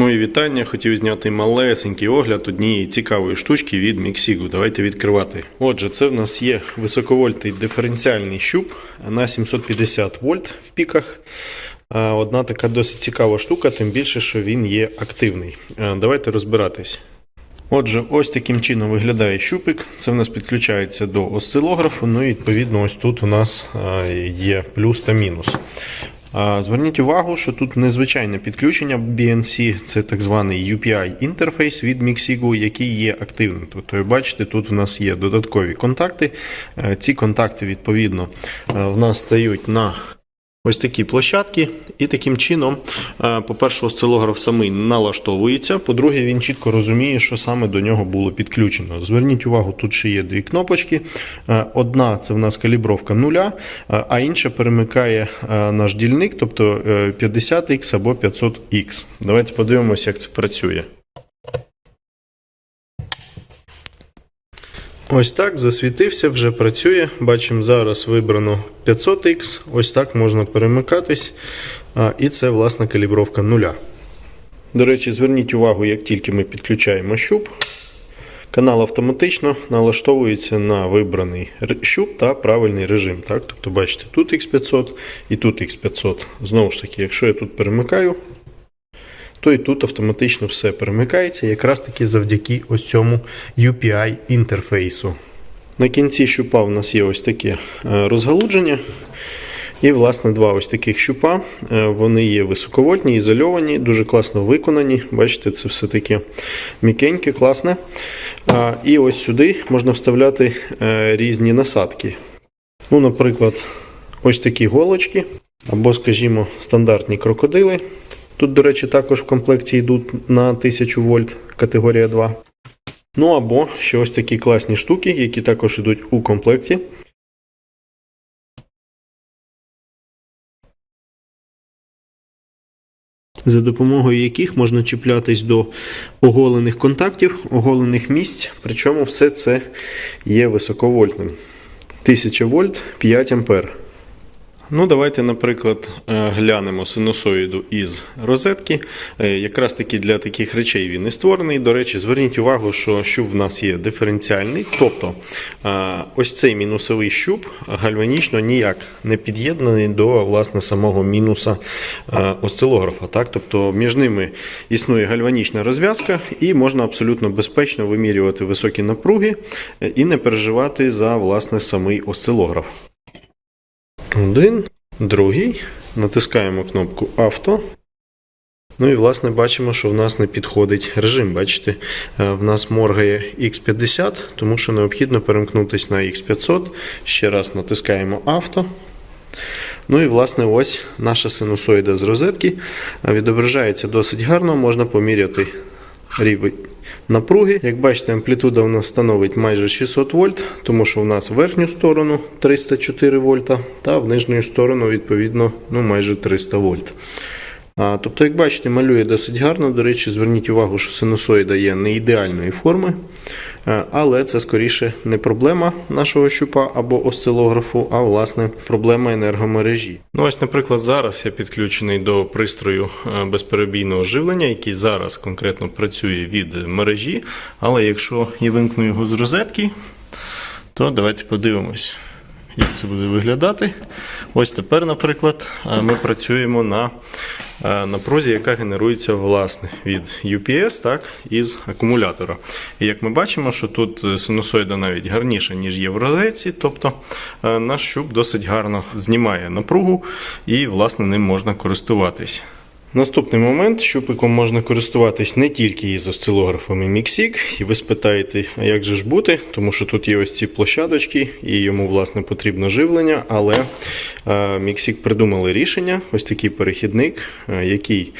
Мої вітання. Хотів зняти малесенький огляд однієї цікавої штучки від Міксігу. Давайте відкривати. Отже, це в нас є високовольтний диференціальний щуп на 750 вольт в піках. Одна така досить цікава штука, тим більше, що він є активний. Давайте розбиратись. Отже, ось таким чином виглядає щупик. Це в нас підключається до осцилографу. Ну і відповідно, ось тут у нас є плюс та мінус. Зверніть увагу, що тут незвичайне підключення BNC, це так званий UPI інтерфейс від Mixigo, який є активним. Тобто, ви бачите, тут в нас є додаткові контакти. Е, Ці контакти, відповідно, е, в нас стають на ось такі площадки, і таким чином, е, по-перше, осцилограф самий налаштовується. По-друге, він чітко розуміє, що саме до нього було підключено. Зверніть увагу, тут ще є дві кнопочки. Е, Одна це в нас калібровка нуля, е, а інша перемикає наш дільник, тобто е, 50X або 500X. Давайте подивимося, як це працює. Ось так засвітився, вже працює. Бачимо, зараз вибрано 500X. Ось так можна перемикатись. І це власне калібровка нуля. До речі, зверніть увагу, як тільки ми підключаємо щуп, канал автоматично налаштовується на вибраний щуп та правильний режим. Так? Тобто, бачите, тут X500 і тут X500. Знову ж таки, якщо я тут перемикаю, то і тут автоматично все перемикається, якраз таки завдяки ось цьому UPI інтерфейсу. На кінці щупа в нас є ось таке е, розгалудження. І, власне, два ось таких щупа. Е, Вони є високовольтні, ізольовані, дуже класно виконані. Бачите, це все таке м'якеньке, класне. І ось сюди можна вставляти е, різні насадки. Ну, наприклад, ось такі голочки, або, скажімо, стандартні крокодили. Тут, до речі, також в комплекті йдуть на 1000 вольт категорія 2. Ну або ще ось такі класні штуки, які також йдуть у комплекті. За допомогою яких можна чіплятись до оголених контактів, оголених місць, причому все це є високовольтним. 1000 вольт 5 ампер. Ну, давайте, наприклад, е, глянемо синусоїду із розетки. Е, Якраз таки для таких речей він і створений. До речі, зверніть увагу, що щуп в нас є диференціальний. Тобто е, ось цей мінусовий щуп гальванічно ніяк не під'єднаний до власне самого мінуса осцилографа. Так? Тобто між ними існує гальванічна розв'язка, і можна абсолютно безпечно вимірювати високі напруги і не переживати за власне самий осцилограф. Один, другий. Натискаємо кнопку авто. Ну і власне бачимо, що в нас не підходить режим. Бачите, е, в нас моргає X50, тому що необхідно перемкнутися на X500. Ще раз натискаємо авто. Ну і власне ось наша синусоїда з розетки Е, відображається досить гарно, можна поміряти рівень напруги. Як бачите, амплітуда у нас становить майже 600 вольт, тому що у нас в верхню сторону 304 вольта, та в нижню сторону, відповідно, ну, майже 300 вольт. А, тобто, як бачите, малює досить гарно. До речі, зверніть увагу, що синусоїда є не ідеальної форми, але це скоріше не проблема нашого щупа або осцилографу, а власне проблема енергомережі. Ну ось, наприклад, зараз я підключений до пристрою е, безперебійного живлення, який зараз конкретно працює від мережі. Але якщо я вимкну його з розетки, то давайте подивимось як це буде виглядати. Ось тепер, наприклад, е, ми працюємо на е, напрузі, яка генерується власне від UPS, так, із акумулятора. І як ми бачимо, що тут е, синусоїда навіть гарніша, ніж є в розетці, тобто е, наш щуп досить гарно знімає напругу і, власне, ним можна користуватись. Наступний момент, щупиком можна користуватись не тільки із осцилографами Mixig, і ви спитаєте, а як же ж бути, тому що тут є ось ці площадочки, і йому власне потрібно живлення, але е, Mixig придумали рішення, ось такий перехідник, е, який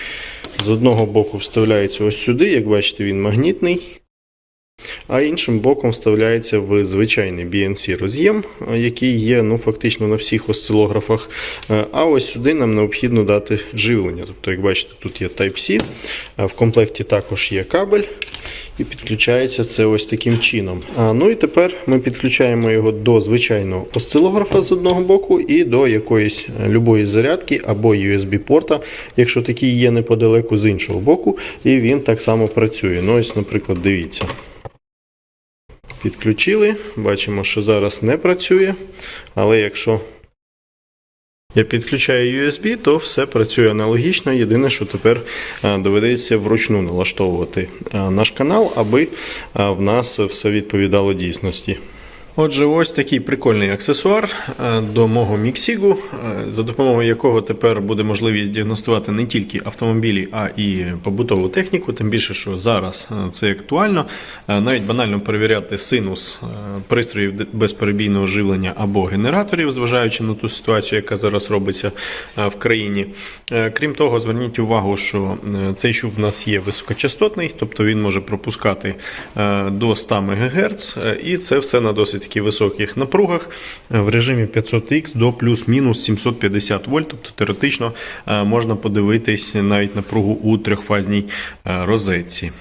з одного боку вставляється ось сюди, як бачите, він магнітний. А іншим боком вставляється в звичайний BNC роз'єм, який є ну, фактично на всіх осцилографах. Е, А ось сюди нам необхідно дати живлення. Тобто, як бачите, тут є Type-C, е, в комплекті також є кабель. І підключається це ось таким чином. А, ну і тепер ми підключаємо його до звичайного осцилографа з одного боку і до якоїсь е, любої зарядки або USB-порта, якщо такий є неподалеку з іншого боку, і він так само працює. Ну ось, наприклад, дивіться. Підключили, бачимо, що зараз не працює, але якщо я підключаю USB, то все працює аналогічно. Єдине, що тепер е, доведеться вручну налаштовувати е, наш канал, аби е, в нас все відповідало дійсності. Отже, ось такий прикольний аксесуар е, до мого Міксігу, е, за допомогою якого тепер буде можливість діагностувати не тільки автомобілі, а і побутову техніку. Тим більше, що зараз е, це актуально. Навіть банально перевіряти синус пристроїв безперебійного живлення або генераторів, зважаючи на ту ситуацію, яка зараз робиться в країні. Крім того, зверніть увагу, що цей щуп в нас є високочастотний, тобто він може пропускати до 100 МГц, і це все на досить таки високих напругах е, в режимі 500X до плюс-мінус 750 вольт. Тобто теоретично е, можна подивитись навіть напругу у трьохфазній е, розетці.